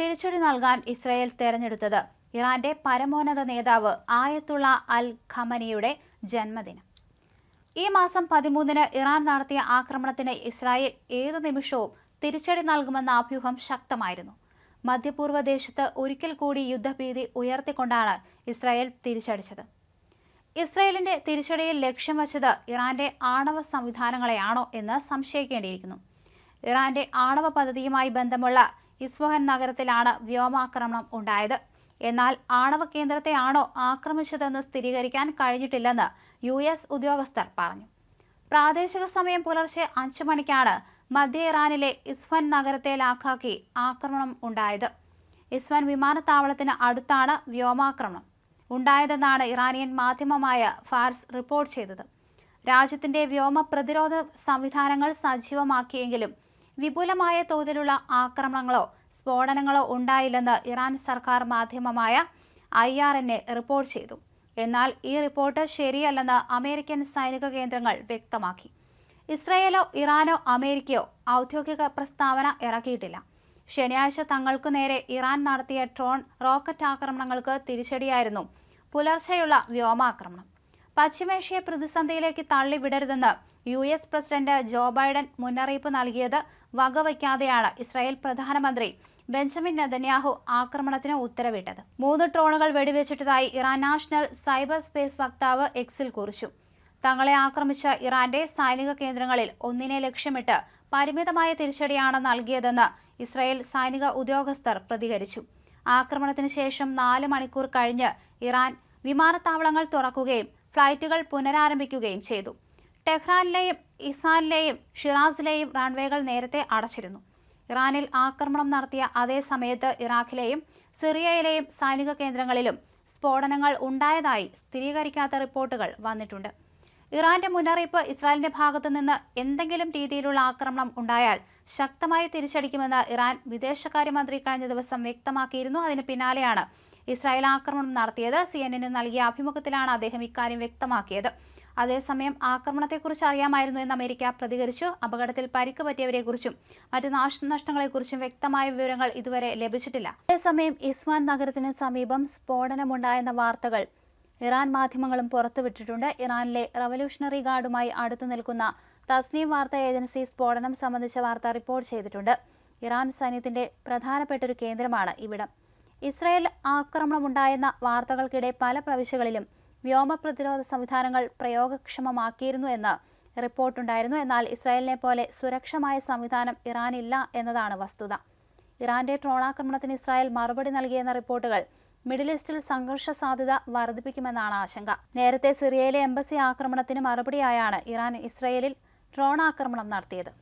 തിരിച്ചടി നൽകാൻ ഇസ്രയേൽ തെരഞ്ഞെടുത്തത് ഇറാന്റെ പരമോന്നത നേതാവ് ആയത്തുള്ള അൽ ഖമനിയുടെ ജന്മദിനം. ഈ മാസം പതിമൂന്നിന് ഇറാൻ നടത്തിയ ആക്രമണത്തിന് ഇസ്രായേൽ ഏതു നിമിഷവും തിരിച്ചടി നൽകുമെന്ന അഭ്യൂഹം ശക്തമായിരുന്നു. മധ്യപൂർവ ദേശത്ത് ഒരിക്കൽ കൂടി യുദ്ധഭീതി ഉയർത്തിക്കൊണ്ടാണ് ഇസ്രായേൽ തിരിച്ചടിച്ചത്. ഇസ്രായേലിന്റെ തിരിച്ചടിയിൽ ലക്ഷ്യം വച്ചത് ഇറാന്റെ ആണവ സംവിധാനങ്ങളെയാണോ എന്ന് സംശയിക്കേണ്ടിയിരിക്കുന്നു. ഇറാന്റെ ആണവ പദ്ധതിയുമായി ബന്ധമുള്ള ഇസ്വഹൻ നഗരത്തിലാണ് വ്യോമാക്രമണം ഉണ്ടായത്. എന്നാൽ ആണവ കേന്ദ്രത്തെയാണോ ആക്രമിച്ചതെന്ന് സ്ഥിരീകരിക്കാൻ കഴിഞ്ഞിട്ടില്ലെന്ന് യു എസ് ഉദ്യോഗസ്ഥർ പറഞ്ഞു. പ്രാദേശിക സമയം പുലർച്ചെ അഞ്ചു മണിക്കാണ് മധ്യ ഇറാനിലെ ഇസ്ഫൻ നഗരത്തെ ലാഖാക്കി ആക്രമണം ഉണ്ടായത്. ഇസ്ഫൻ വിമാനത്താവളത്തിന് അടുത്താണ് വ്യോമാക്രമണം ഉണ്ടായതെന്നാണ് ഇറാനിയൻ മാധ്യമമായ ഫാർസ് റിപ്പോർട്ട് ചെയ്തത്. രാജ്യത്തിന്റെ വ്യോമ പ്രതിരോധ സംവിധാനങ്ങൾ സജീവമാക്കിയെങ്കിലും വിപുലമായ തോതിലുള്ള ആക്രമണങ്ങളോ സ്ഫോടനങ്ങളോ ഉണ്ടായില്ലെന്ന് ഇറാൻ സർക്കാർ മാധ്യമമായ I R N A report ചെയ്തു. എന്നാൽ ഈ റിപ്പോർട്ട് ശരിയല്ലെന്ന് അമേരിക്കൻ സൈനിക കേന്ദ്രങ്ങൾ വ്യക്തമാക്കി. ഇസ്രയേലോ ഇറാനോ അമേരിക്കയോ ഔദ്യോഗിക പ്രസ്താവന ഇറക്കിയിട്ടില്ല. ശനിയാഴ്ച തങ്ങൾക്കു നേരെ ഇറാൻ നടത്തിയ ഡ്രോൺ റോക്കറ്റ് ആക്രമണങ്ങൾക്ക് തിരിച്ചടിയായിരുന്നു പുലർച്ചെയുള്ള വ്യോമാക്രമണം. പശ്ചിമേഷ്യയെ പ്രതിസന്ധിയിലേക്ക് തള്ളിവിടരുതെന്ന് U S president Joe Biden മുന്നറിയിപ്പ് നൽകിയത് വകവയ്ക്കാതെയാണ് ഇസ്രായേൽ പ്രധാനമന്ത്രി ബെഞ്ചമിൻ നെതന്യാഹു ആക്രമണത്തിന് ഉത്തരവിട്ടത്. മൂന്ന് ഡ്രോണുകൾ വെടിവെച്ചിട്ടതായി ഇറാൻ നാഷണൽ സൈബർ സ്പേസ് വക്താവ് എക്സിൽ കുറിച്ചു. തങ്ങളെ ആക്രമിച്ച ഇറാന്റെ സൈനിക കേന്ദ്രങ്ങളിൽ ഒന്നിനെ ലക്ഷ്യമിട്ട് പരിമിതമായ തിരിച്ചടിയാണ് നൽകിയതെന്ന് ഇസ്രായേൽ സൈനിക ഉദ്യോഗസ്ഥർ പ്രതികരിച്ചു. ആക്രമണത്തിന് ശേഷം നാല് മണിക്കൂർ കഴിഞ്ഞ് ഇറാൻ വിമാനത്താവളങ്ങൾ തുറക്കുകയും ഫ്ലൈറ്റുകൾ പുനരാരംഭിക്കുകയും ചെയ്തു. ടെഹ്റാനിലെയും ഇസാനിലെയും ഷിറാസിലെയും റൺവേകൾ നേരത്തെ അടച്ചിരുന്നു. ഇറാനിൽ ആക്രമണം നടത്തിയ അതേ സമയത്ത് ഇറാഖിലെയും സിറിയയിലെയും സൈനിക കേന്ദ്രങ്ങളിലും സ്ഫോടനങ്ങൾ ഉണ്ടായതായി സ്ഥിരീകരിക്കാത്ത റിപ്പോർട്ടുകൾ വന്നിട്ടുണ്ട്. ഇറാന്റെ മുന്നറിയിപ്പ് ഇസ്രായേലിന്റെ ഭാഗത്തു നിന്ന് എന്തെങ്കിലും രീതിയിലുള്ള ആക്രമണം ഉണ്ടായാൽ ശക്തമായി തിരിച്ചടിക്കുമെന്ന് ഇറാൻ വിദേശകാര്യമന്ത്രി കഴിഞ്ഞ ദിവസം വ്യക്തമാക്കിയിരുന്നു. അതിന് പിന്നാലെയാണ് ഇസ്രായേൽ ആക്രമണം നടത്തിയത്. സി എൻ നൽകിയ അഭിമുഖത്തിലാണ് അദ്ദേഹം ഇക്കാര്യം വ്യക്തമാക്കിയത്. അതേസമയം ആക്രമണത്തെക്കുറിച്ച് അറിയാമായിരുന്നു എന്ന് അമേരിക്ക പ്രതികരിച്ചു. അപകടത്തിൽ പരിക്ക് പറ്റിയവരെക്കുറിച്ചും മറ്റ് നാശനഷ്ടങ്ങളെക്കുറിച്ചും വ്യക്തമായ വിവരങ്ങൾ ഇതുവരെ ലഭിച്ചിട്ടില്ല. അതേസമയം ഇസ്വാൻ നഗരത്തിന് സമീപം സ്ഫോടനമുണ്ടായെന്ന വാർത്തകൾ ഇറാൻ മാധ്യമങ്ങളും പുറത്തുവിട്ടിട്ടുണ്ട്. ഇറാനിലെ റവല്യൂഷണറി ഗാർഡുമായി അടുത്തു നിൽക്കുന്ന തസ്നീം വാർത്താ ഏജൻസി സ്ഫോടനം സംബന്ധിച്ച വാർത്ത റിപ്പോർട്ട് ചെയ്തിട്ടുണ്ട്. ഇറാൻ സൈന്യത്തിന്റെ പ്രധാനപ്പെട്ട ഒരു കേന്ദ്രമാണ് ഇവിടം. ഇസ്രായേൽ ആക്രമണമുണ്ടായെന്ന വാർത്തകൾക്കിടെ പല പ്രവിശ്യകളിലും വ്യോമ പ്രതിരോധ സംവിധാനങ്ങൾ പ്രയോഗക്ഷമമാക്കിയിരുന്നു എന്ന് റിപ്പോർട്ടുണ്ടായിരുന്നു. എന്നാൽ ഇസ്രായേലിനെ പോലെ സുരക്ഷമായ സംവിധാനം ഇറാനില്ല എന്നതാണ് വസ്തുത. ഇറാന്റെ ഡ്രോണാക്രമണത്തിന് ഇസ്രായേൽ മറുപടി നൽകിയെന്ന റിപ്പോർട്ടുകൾ മിഡിൽ ഈസ്റ്റിൽ സംഘർഷ സാധ്യത വർദ്ധിപ്പിക്കുമെന്നാണ് ആശങ്ക. നേരത്തെ സിറിയയിലെ എംബസി ആക്രമണത്തിന് മറുപടിയായാണ് ഇറാൻ ഇസ്രായേലിൽ ഡ്രോൺ ആക്രമണം നടത്തിയത്.